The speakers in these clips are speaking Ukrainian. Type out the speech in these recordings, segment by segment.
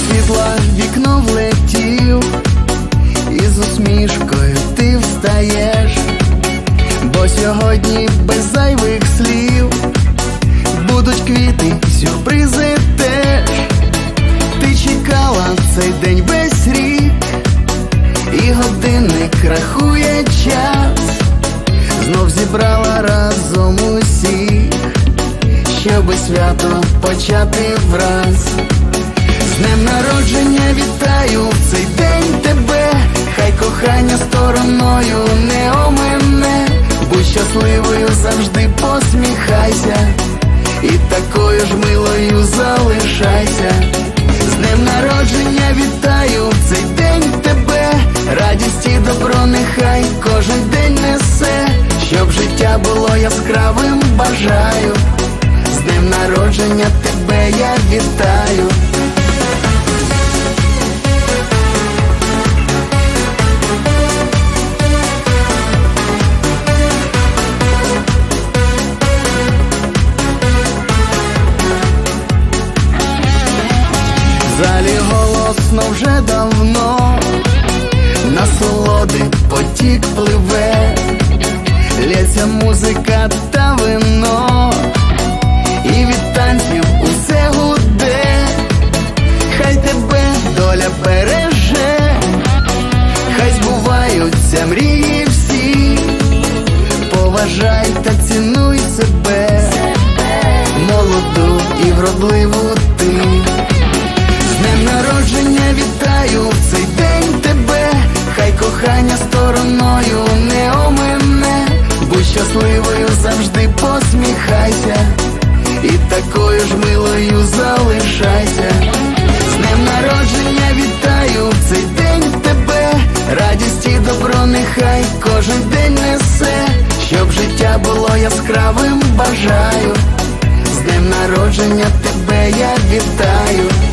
світла вікно влетів, і з усмішкою ти встаєш, бо сьогодні без зайвих слів. Будуть квіти, сюрпризи теж. Ти чекала цей день весь рік, і годинник рахує час, знов зібрала разом усіх, щоби свято почати враз. Днем народження вітаю в цей день тебе, хай кохання стороною не омине, будь щасливою завжди посміхайся, і такою ж милою залишайся. З днем народження вітаю в цей день тебе, радість і добро нехай кожен день несе, щоб життя було яскравим, бажаю. З днем народження тебе я вітаю. Голосно вже давно, насолоди потік пливе, лється музика та вино, і від танців усе гуде, хай тебе доля береже, хай збуваються мрії всі, поважай та цінуй себе, молоду і вродливу щасливою завжди посміхайся, і такою ж милою залишайся. З днем народження вітаю в цей день тебе, радість і добро нехай кожен день несе, щоб життя було яскравим, бажаю. З днем народження тебе я вітаю.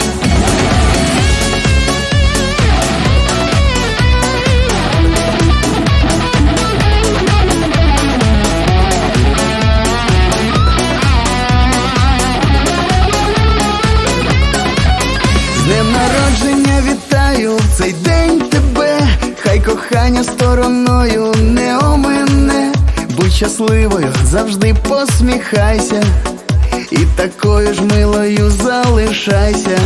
Кохання стороною не омине, будь щасливою, завжди посміхайся, і такою ж милою залишайся.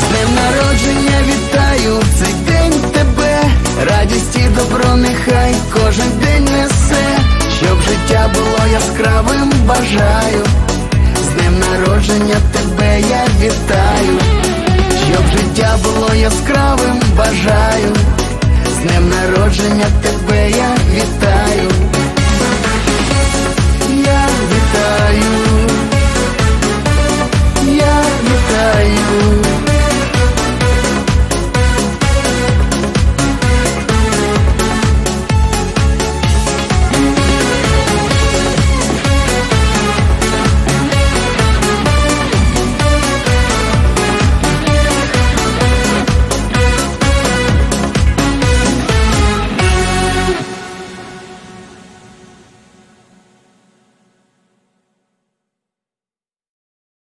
З днем народження вітаю цей день тебе, радість і добро нехай кожен день несе, щоб життя було яскравим, бажаю. З днем народження тебе я вітаю, щоб життя було яскравим, бажаю. Народження тебе я вітаю.